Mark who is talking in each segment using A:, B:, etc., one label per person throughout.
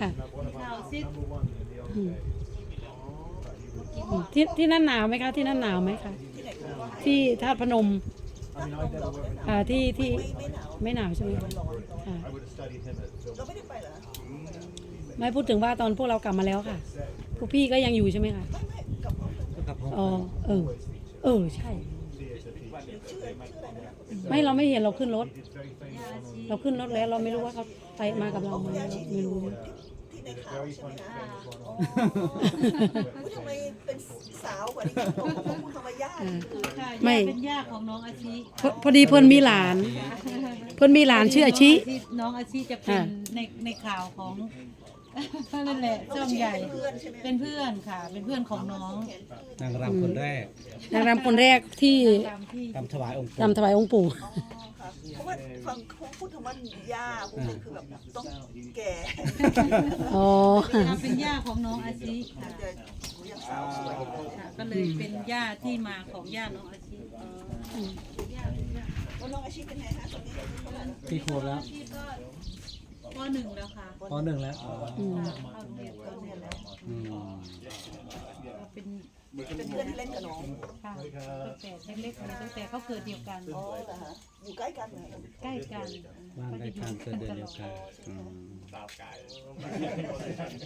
A: ค่ะ
B: ข้าวซิด
A: อืมที่ที่นั่นหนาวไหมคะ ที่นั่นหนาวไหมคะที่ธาตุพนมอ่าที่ที่ไม่หนาวใช่ไหมคะค่ะ
C: I would have studied him at film.
D: เราไม่ได้ไปเหรอ
A: ไม่พูดถึงว่าตอนพวกเรากลับมาแล้วค่ะพวกพี่ก็ยังอยู่ใช่ไหมคะ
D: ไม่ไม่กับพ่อเป็น
E: กับผม
A: อ๋อเออเออใช่
D: ชื่อชื่ออะไรนะ
A: ไม่เราไม่เห็นเราขึ้นรถ
C: It's very famous
B: ยา
C: on
B: ชี
A: เราขึ้นรถแล้วเราไม่รู้ว่าเขา ไปมากับเราไหม
D: ยา
A: เรา
D: ชี
A: ไม่
D: ที่อยู่
A: รู้
D: ที่ในข่าว
C: very
D: ใช่ไหม
C: funny
D: คะ
C: famous one
D: อ๋อ
C: on
D: อุ๊ยทำไมเป็นสาวกว่านี้ผมผมทำไมยากคือ
B: ค่ะ
A: ไม่
B: ย่าเป็นย่าของน้องอาชี
A: พอพอดีเพิ่นมีหลาน เพิ่นมีหลานชื่ออาชิ
B: น้องอาชีจะเป็น
A: อ่า
B: ในในข่าวของ นั่นแหละช่องใหญ่
D: เพื่อนใช่ไหม
B: เป็นเพื่อนค่ะ เป็นเพื่อนของน้อง
E: นางรำคนแรก
A: นางรำคนแรกที่
B: ตามที่
E: รำถวายองค์ปู่
A: รำถวายองค์ปู่
D: อ๋อค่ะเพราะว่าฟังเขาพูดคำว่าย่าผมเลยคือแบบต้องแก่
A: อ๋อ
B: เราเป็นย่าของน้องอาชีค่ะ
D: จะยังสาวสวย
B: ค่ะก็เลยเป็นย่าที่มาของย่าน้องอาชีย่าเป็นย่า
D: แล้วน้องอาชีพเป็นไงคะตอนนี้อายุเท่าไหร่แล้ว
E: ที่ครบแล้ว
B: อาชีก็ ปหนึ่งแล้วค่ะ
E: ปหนึ่งแล้วอ๋อ
A: อืม
B: เข้าโรงเรียนตอนเรียนแล้ว
E: อืม
B: ก็เป็น
D: เป็นเพื่อนที่เล่นกับน้อง
B: ค่ะตั้งแต่เล็กๆเลยตั้งแต่เขาเกิดเดียวกัน
D: อ๋อเหรอฮะอยู่ใกล้กันเหรอ
B: ใกล้กัน
E: บ้านใกล้กันเกิดเดือนเดียวกันอืม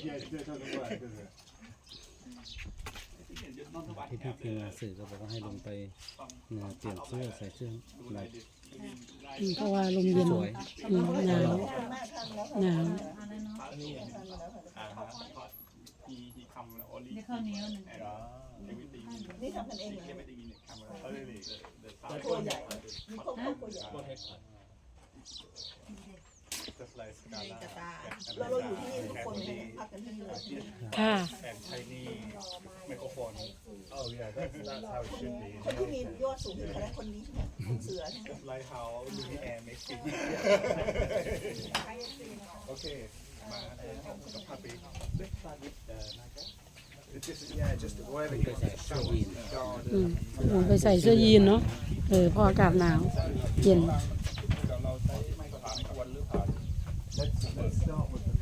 C: Yeah, it doesn't work, does it?
E: ที่พี่ทีมงานสื่อก็บอกว่าให้ลงไปเอ่อเปลี่ยนเสื้อใส่เสื้ออะไร
A: อืมเพราะว่าลมเย็น
E: สวย
A: อืมหนาว
D: แม่ทำแล้วค่ะ
A: หนาว
B: อะไรเนาะ
D: ทำแล้วค่ะ
B: ได้ข้าวเหนียวหนึ่ง
D: นี่ทำกันเองเหรอครัวใหญ่มีครอบครัวใหญ่ แล้วเราอยู่ที่นี่ทุกคนเลยนะพักกันที่นี่เลย
A: ค่ะ
C: Oh yeah, that's, that's how it should be.
D: คนที่มียอดสูงที่สุดแล้วคนนี้ใช่ไหมคนเสือใช่ไหม
C: Like how Louis Air makes it. Okay. It's just, yeah, just wherever you want to show it. Garden.
A: อืมโอ้ไปใส่เสื้อยีนเนาะเออเพออากาศหนาว เย็น
C: Let's, let's start with the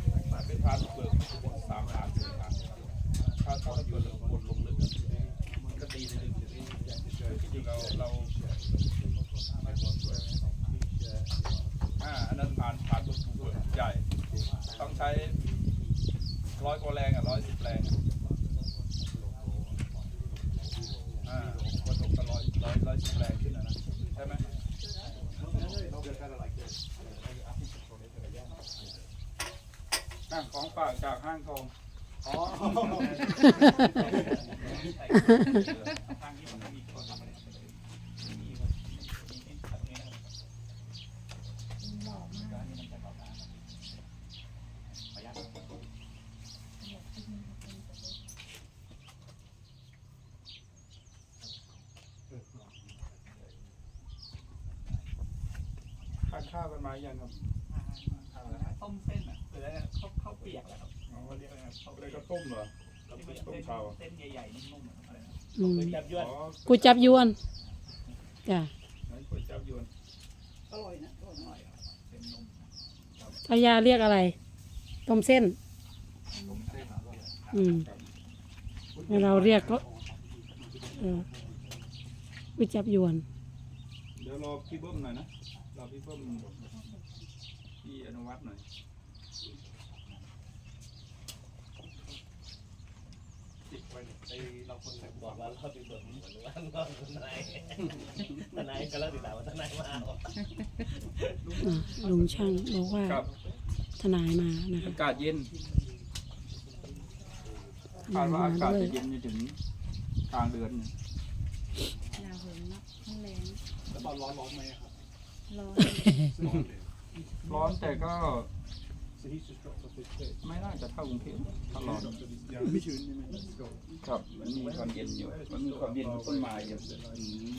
F: อ่าอันนั้นผ่านผ่านบนภูเบิกใหญ่ ต้องใช้ร้อยกว่าแรงอะร้อยสิบแรงอะอ่าผสมกันร้อยร้อยร้อยสิบแรงขึ้นนะนใช่ไหมของฝากจากห้างทอง ทานข้าวกันมายังครับ
G: ต้มเส้นอะหรืออะไรข้าวข้าวเปียกอะครับ
F: อ๋อ
G: เขาเรียกอะไรนะข้าว
F: อะ
G: เปี
F: ไร
G: ยก
F: ก็ต้มเหรอ
G: ต้มเปียก
F: ต้ม
G: เส้น
F: เชา
G: เส้นใหญ่ๆนุ่มๆอะไรนะ
A: อืม
G: แบบยวน
F: อ๋อ
A: กูจับยวนจ้ะ
F: นั่นก๋วยจับยวน
D: อร่อยนะอร่อย
G: เส้นนุ่ม
A: พายาเรียกอะไร ต้มเส้นอืมแล้วเราเรียกก็เออกูจับยวน
F: เดี๋ยวรอพี่เบิ้มหน่อยนะรอพี่เบิ้มพี่อนุวัฒน์หน่อย
G: บอกว่าเราติดต่อเหมือนว่าเราทนายทนายก็แล้วติดต่อว่าทนายมา
A: อะลุงช่างบอกว่า
F: ครับ
A: ทนายมานะคะ
F: อากาศเย็นคาดว่าอากาศจะเย็นจนถึงกลางเดือนเนี่ย
B: ยาเหินเนาะไม่แรง
G: แล้วตอนร้อนร้อนไหมครับ
B: ร้อน
F: ร้อนแต่ก็
C: So he's just dropped off his kit.
F: ไม่น่าจะเท่ากรุงเทพถ้าร้อน
C: Yeah, ไม่ชื้นใช่ไหม
F: ครับ มันมีความเย็นอยู่ มันมีความเย็นของต้นไม้อยู่อืม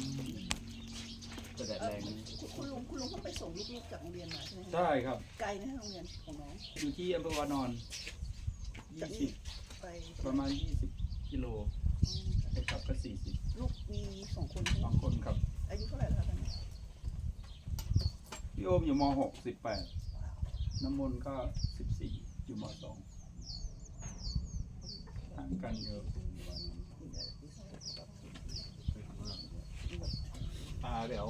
G: จะแดดแรงนะ
D: คุณลุงคุณลุงเขาไปส่งลูกๆจากโรงเรียนมาใช่ไหมคะ
F: ใช่ครับ
D: ไกลนะโรงเรียนของน้อง
F: อยู่ที่อำเภอวานอน
D: จากนี่
F: 20
D: ไป
F: ประมาณ 20 กิโลไปกลับก็ 40
D: ลูกมีสองคนใช่ไหม
F: สองคนครับ
D: อายุเท่าไหร่แล้วคะตอนนี้
F: พี่โอมอยู่ม .6 18 น้ำมนต์ก็14อยู่มสองห่างกันเยอะ
C: อ่าเดี๋ยว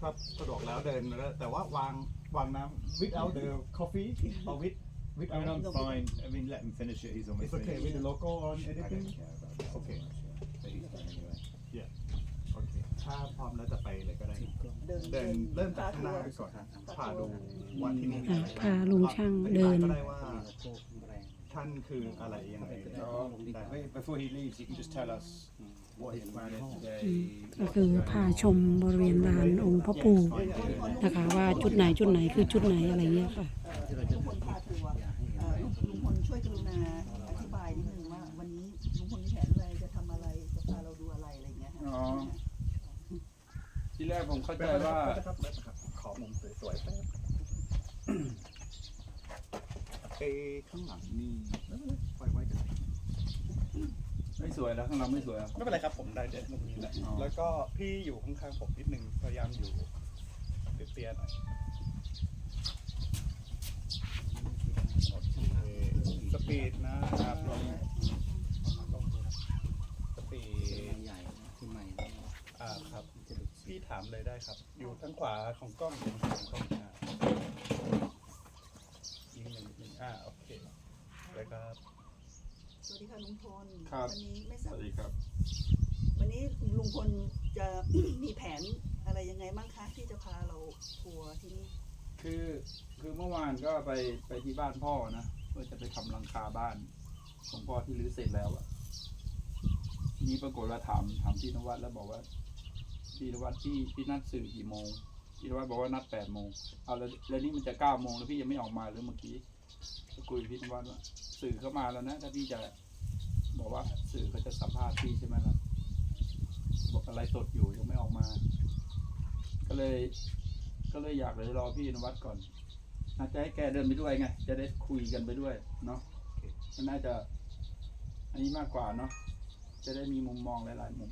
C: ถ้าสะดวกแล้วเดินแล้วแต่ว่าวางวางน้ำ without the coffee or with
H: I
C: without
H: mean, I'm fine. I mean, let him finish it. He's almost
C: it's okay
H: finished.
C: with the logo on
H: I
C: anything
H: don't care about that.
C: Okay.
H: But he's fine anyway.
C: โอเคถ้าพร้อมแล้วจะไปเลยก็ได้
D: เดิน
C: เดินเริ่มจาก
D: พ
C: ข้างหน้า
D: ทัวร์
C: ก่อน พาดูว่าที่นี่
A: อะพาลุงช่างเดิน
C: ก็ได้ว่าท่านคืออะไรยังไงได้
H: Wait, Before he leaves, he can just tell us what his plan is today.
A: ก็คือพาชมบริเวณลานองค์พระปู่นะคะ ว่าจุดไหนจุดไหนคือจุดไหนอะไรเงี้ยค่ะ
D: เอ่อลุงพลพาทัวร์เอ่อลุงพลช่วยกรุณาอธิบายนิดนึงว่า วันนี้ลุงพลมีแผนอะไรจะทำอะไรจะพาเราดูอะไรอะไรอย่างเงี้ยฮะ
F: อ๋อที่แรกผมเข้าใจว่า
C: ขอมุมส วยๆแป๊บเอข้างหลังนี่ปล่อยไว้กัน
F: ไม่สวยแล้วข้างหลังไม่สวยอะ
C: ไม่เป็นไรครับผมได้เด็ดตรงนี้แหละ
F: อ๋อ
C: แล้วก็พี่อยู่ข้างๆผมนิดนึงพยายามอยู่เตี้ยๆหน่อยโอเคสปีดนะครับลงสปีด
E: ใหญ่ขึ้นใหม่
C: อ่าครับ พี่ ถามเลยได้ครับ อยู่ทางขวาของกล้องอยู่ทางขวาของกล้องอ่ายิงหนึ่งหนึ่งอ่าโอเคเลยครับ
D: สวัสดีค่ะลุงพล
F: ครับ
D: วันนี้ไม่
F: ส
D: ทราบ
F: วัสดีครับ
D: วันนี้ลุงพลจะ มีแผนอะไรยังไงบ้างคะที่จะพาเราทัวร์ที่นี่
F: คือคือเมื่อวานก็ไปไปที่บ้านพ่อนะเพื่อจะไปทำหลังคาบ้านของพ่อที่รื้อเสร็จแล้วอะทีนี้ปรากฏว่าถามถามพี่นวัดแล้วบอกว่า พี่นวัดพี่พี่นัดสื่อกี่โมงพี่นวัดบอกว่านัดแปดโมงเอาแล้วแล้วนี่มันจะเก้าโมงแล้วพี่ยังไม่ออกมาหรือเมื่อกี้ก็คุยกับพี่นวัดว่าสื่อเข้ามาแล้วนะถ้าพี่จะบอกว่าสื่อเขาจะสัมภาษณ์พี่ใช่ไหมล่ะบอกอะไรสดอยู่ยังไม่ออกมา ก็เลย ก็เลยอยากเลยรอพี่นวัดก่อนน่าจะให้แกเดินไปด้วยไง จะได้คุยกันไปด้วยเนาะมันน่าจะ อันนี้มากกว่าเนาะจะได้มีมุมมองหลาย ๆ มุม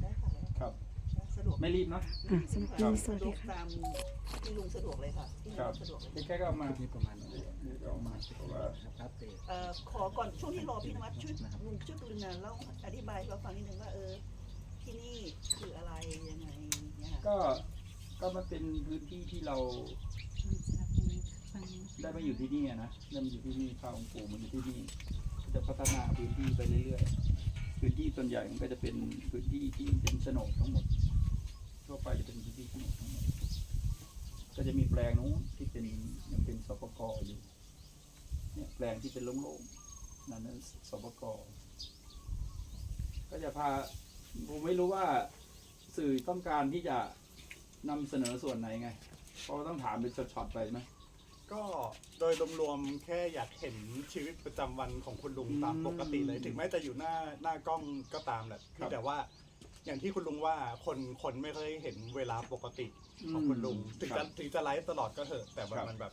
D: ได้ค่ะได้
F: ครับ
D: ค่ะสะดวก
F: ไม่รีบเนาะ
A: อะสำหรับวันนี้สวัส
D: สะด
A: ดี
D: วก
A: ค่ะ
D: ตามที่ลุงสะดวกเลยค่ะที่
F: ครับ
D: ลุงสะดวกเลย
F: แค่ก็เอามา
E: นี่ประมาณนี้
F: เดี๋ยวก็เอามาเพราะว่า
E: อัปเดต
D: เอ่อขอก่อนช่วงที่รอพี่นวัดช่วยลุงช่วยกรุณาเล่าอธิบายให้เราฟังนิดนึงว่าเออที่นี่คืออะไรยังไงเนี่ยค่ะ
F: ก็ก็มันเป็นพื้นที่ที่เราได้มาอยู่ที่นี่อะนะได้มาอยู่ที่นี่ข้าวองค์ปู่มาอยู่ที่นี่ก็จะพัฒนาพื้นที่ไปเรื่อยๆพื้นที่ส่วนใหญ่มันก็จะเป็นพื้นที่ที่เป็นโฉนดทั้งหมด ทั่วไปจะเป็นพื้นที่โฉนดทั้งหมดก็จะมีแปลงนู้นที่เป็นยังเป็นสปกอยู่เนี่ยแปลงที่เป็นโล่งๆนั่นนั้นสปกก็จะพาผมไม่รู้ว่าสื่อต้องการที่จะนำเสนอส่วนไหนไง เพราะว่าต้องถามเป็นช็อตๆไปไหม
C: ก็โดยรวมๆแค่อยากเห็นชีวิตประจำวันของคุณลุง
F: อืม
C: ตามปกติเลย ถึงแม้จะอยู่หน้าหน้ากล้องก็ตามแหละ
F: ครับ
C: แต่ว่า อย่างที่คุณลุงว่าคนคนไม่เคยเห็นเวลาปกติของคุณลุงถึง
F: ครั
C: จะ
F: บ
C: ถึงจะไลฟ์ตลอดก็เถอะ แต่ว่า
F: ครับ
C: มันแบบ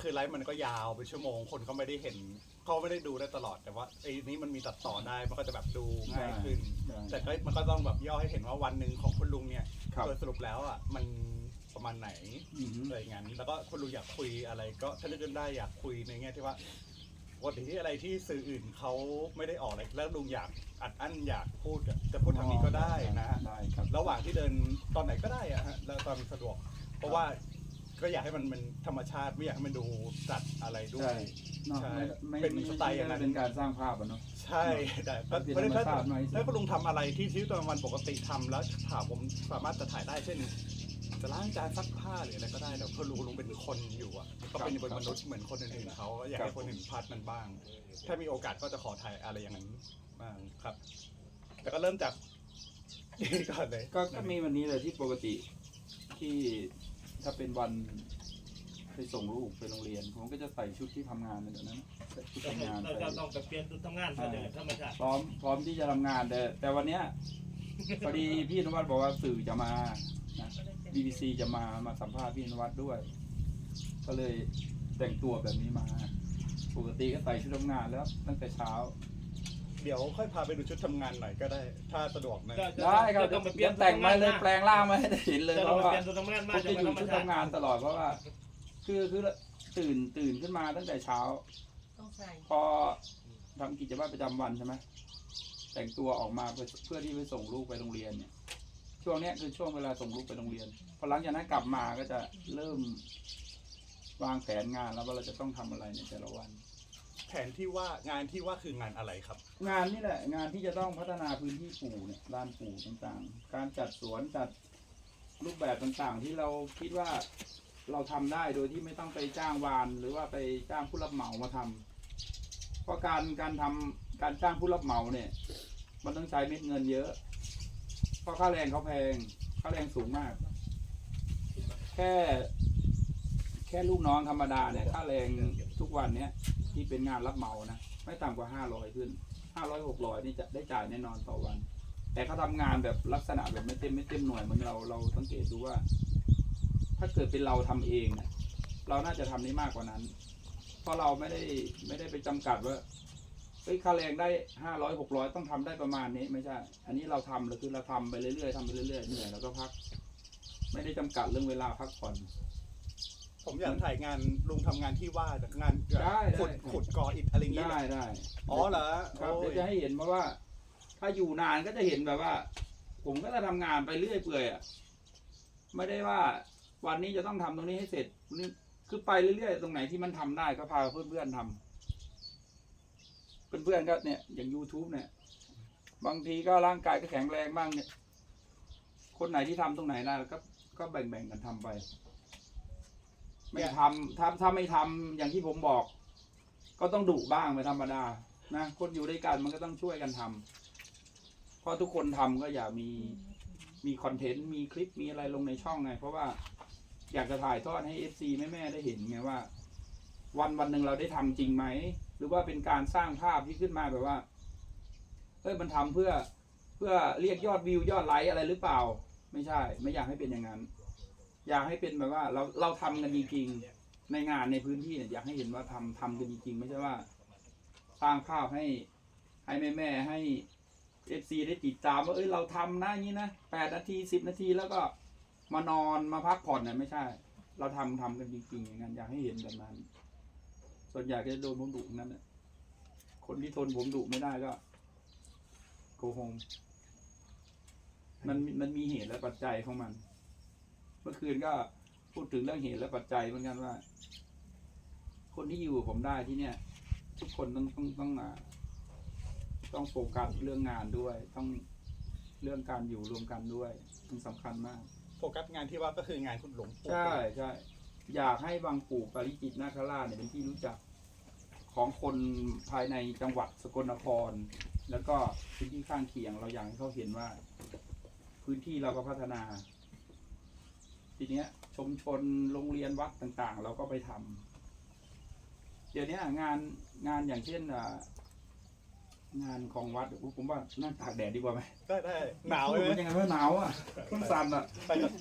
C: คือไลฟ์มันก็ยาวเป็นชั่วโมง คนก็ไม่ได้เห็นเขาไม่ได้ดูได้ตลอดแต่ว่าไอ้นี้มันมีตัดต่อได้มันก็จะแบบดูง่ายขึ้น
F: ได้
C: แต่ก็มันก็ต้องแบบย่อให้เห็นว่าวันหนึ่งของคุณลุงเนี่ย
F: ครับ
C: โดยสรุปแล้วอะมันประมาณไหน
F: อือฮึ
C: อะไรอย่างนั้นแล้วก็คุณลุงอยากคุยอะไรก็ถ้าเลือกกันได้อยากคุยในแง่ที่ว่าป กติที่อะไรที่สื่ออื่นเขาไม่ได้ออกอะไรแล้วลุงอยากอัดอั้นอยากพูดอะจะพูดทางนี้ก็ได้นะฮะ
F: ได้ครับ
C: ระหว่างที่เดินตอนไหนก็ได้อะฮะแล้วตอนสะดวก เพราะว่าก็อยากให้มันเป็นธรรมชาติไม่อยากให้มันดูจัดอะไรด้ว
F: ใช่
C: ย
F: เนาะ
C: ใช่
F: ไม่
C: เป็น
F: ไม่
C: สไตล์อย่างนั้น
F: เป็นการสร้างภาพอะเนาะ
C: ใช่แต่
F: มันเป็น
C: ไม่ได้
F: ธรรมชาติมากที่สุด
C: ถ้าคุณลุงทำอะไรที่ชีวิตประจำวันปกติทำแล้วถามผมสามารถจะถ่ายได้เช่น จะล้างจานซักผ้าหรืออะไรก็ได้แต่คุณลุงลุงเป็นคนอยู่อะก็เป็นเป็นมนุษย์เหมือนคนอื่นๆเขาอยากให้คนอื่นพาร์ทนั้นบ้าง ถ้ามีโอกาสก็จะขอถ่ายอะไรอย่างนั้นบ้างครับ แต่ก็เริ่มจากนี่ก่อนเลย
F: ก็ก็มีวันนี้เลยที่ปกติที่ถ้าเป็นวันไปส่งลูกไปโรงเรียน ผมก็จะใส่ชุดที่ทำงานในแบบนั้นใส่ชุดทำงาน
G: เรา
F: ใส่
G: จะต้องไปเปลี่ยนจุดทำงานซะเดี๋ยวธรรมชาติ
F: พร้อมพร้อมที่จะทำงานแต่แต่วันเนี้ยพอดีพี่นวัดบอกว่าสื่อจะมานะ BBC จะมามาสัมภาษณ์พี่นวัดด้วย ก็เลยแต่งตัวแบบนี้มา ปกติก็ใส่ชุดทำงานแล้ว ตั้งแต่เช้า
C: เดี๋ยวค่อยพาไปดูชุดทำงานหน่อยก็ได้ ถ้าสะดวกนะ
F: ได้ครับ
G: จะต้องไปเปลี่ยน
F: จะแต่งมาเลยแปลงร่างมาให้ได้เห็นเลย
G: จะ
F: เพ
G: ต้อง
F: ราะ
G: ไป
F: ว่า
G: เปลี่ยนจุดทำงาน
F: ผม
G: มา
F: จะอยู่ชุดทำงานตลอดเพราะว่า คือคือตื่นตื่นขึ้นมาตั้งแต่เช้า
B: ต้องใส่
F: พอทำกิจวัตรประจำวันใช่ไหมแต่งตัวออกมาเพื่อเพื่อที่ไปส่งลูกไปโรงเรียนเนี่ย ช่วงเนี้ยคือช่วงเวลาส่งลูกไปโรงเรียนพอหลังจากนั้นกลับมาก็จะเริ่มวางแผนงานแล้วว่าเราจะต้องทำอะไรในแต่ละวัน
C: แผนที่ว่างานที่ว่าคืองานอะไรครับ
F: งานนี่แหละงานที่จะต้องพัฒนาพื้นที่ปลูกเนี่ยลานปลูกต่างๆ การจัดสวนจัดรูปแบบต่างๆ ที่เราคิดว่าเราทำได้โดยที่ไม่ต้องไปจ้างวาน หรือว่าไปจ้างผู้รับเหมามาทำเพราะการการทำการจ้างผู้รับเหมาเนี่ย มันต้องใช้เม็ดเงินเยอะ เพราะค่าแรงเขาแพง ค่าแรงสูงมาก แค่ แค่ลูกน้องธรรมดาเนี่ยค่าแรงทุกวันเนี้ยที่เป็นงานรับเหมานะไม่ต่ำกว่าห้าร้อยขึ้นห้าร้อยหกร้อยนี่จะได้จ่ายแน่นอนต่อวัน แต่เขาทำงานแบบลักษณะแบบไม่เต็มไม่เต็มหน่วยเหมือนเราเราสังเกตดูว่า ถ้าเกิดเป็นเราทำเองเนี่ยเราน่าจะทำได้มากกว่านั้น เพราะเราไม่ได้ไม่ได้ไปจำกัดว่า เฮ้ยค่าแรงได้ห้าร้อยหกร้อยต้องทำได้ประมาณนี้ไม่ใช่ อันนี้เราทำเราคือเราทำไปเรื่อยๆทำไปเรื่อยๆเหนื่อยแล้วก็พัก ไม่ได้จำกัดเรื่องเวลาพักผ่อน
C: ผมอยากถ่ายงานลุงทำงานที่ว่าจากงาน
F: ได้ได้
C: ขุดขุดก่ออิฐอะไรอย่างเงี้ย
F: ได้ได้
C: อ๋อเหรอ
F: ครับ
C: โอ้
F: เดี๋ย
C: ยว
F: จะให้เห็นเพราะว่า ถ้าอยู่นานก็จะเห็นแบบว่า ผมก็จะทำงานไปเรื่อยเปื่อยอะไม่ได้ว่าวันนี้จะต้องทำตรงนี้ให้เสร็จวันนี้คือไปเรื่อยๆ ตรงไหนที่มันทำได้ก็พาเพื่อนๆทำ เพื่อนๆก็เนี่ยอย่าง youtube เนี่ย บางทีก็ร่างกายก็แข็งแรงบ้างเนี่ย คนไหนที่ทำตรงไหนได้ก็ก็แบ่งๆกันทำไป ไม่ทำถ้าถ้าไม่ทำอย่างที่ผมบอก ก็ต้องดุบ้างเป็นธรรมดานะคนอยู่ด้วยกันมันก็ต้องช่วยกันทำเพราะทุกคนทำก็อย่ามีมีคอนเทนต์มีคลิปมีอะไรลงในช่องไง เพราะว่าอยากจะถ่ายทอดให้เอฟซีแม่ๆได้เห็นไงว่า วันวันหนึ่งเราได้ทำจริงไหม หรือว่าเป็นการสร้างภาพที่ขึ้นมาแบบว่าเฮ้ยมันทำเพื่อเพื่อเรียกยอดวิวยอดไลค์อะไรหรือเปล่า ไม่ใช่ ไม่อยากให้เป็นอย่างนั้น อยากให้เป็นแบบว่า เราเราทำกันจริงๆในงานในพื้นที่เนี่ยอยากให้เห็นว่าทำทำกันจริงๆไม่ใช่ว่า สร้างภาพให้ให้แม่แม่ให้เอฟซีได้ติดตามว่าเอ้ยเราทำนะอย่างนี้นะแปดนาทีสิบนาทีแล้วก็มานอนมาพักผ่อนเนี่ยไม่ใช่ เราทำทำกันจริงๆอย่างนั้นอยากให้เห็นแบบนั้น ส่วนใหญ่ก็จะโดนผมดุทั้งนั้นแหละคนที่ทนผมดุไม่ได้ก็โกหงมันมันมีเหตุและปัจจัยของมัน เมื่อคืนก็พูดถึงเรื่องเหตุและปัจจัยเหมือนกันว่า คนที่อยู่กับผมได้ที่เนี่ย ทุกคนต้องต้องต้องอ่าต้องโฟกัสเรื่องงานด้วย ต้องเรื่องการอยู่รวมกันด้วยมันสำคัญมาก
C: โฟกัสงานที่ว่าก็คืองานคุณหลวงปู่
F: ใช่ใช่ อยากให้บางปู่ปาริจิตนาคราชเนี่ยเป็นที่รู้จักของคนภายในจังหวัดสกลนคร แล้วก็พื้นที่ข้างเคียงเราอยากให้เขาเห็นว่า พื้นที่เราก็พัฒนา ทีเนี้ยชุมชนโรงเรียนวัดต่างๆ เราก็ไปทำเดี๋ยวนี้งานงานอย่างเช่นอ่างานของวัดอุ๊ยผมว่านั่งตากแดดดีกว่าไหม
C: ได้ได้หนาว
F: พู
C: เล
F: ด
C: ย
F: มันยังไงว่าหนาวอะมันสั่นอะ
C: ไปกับ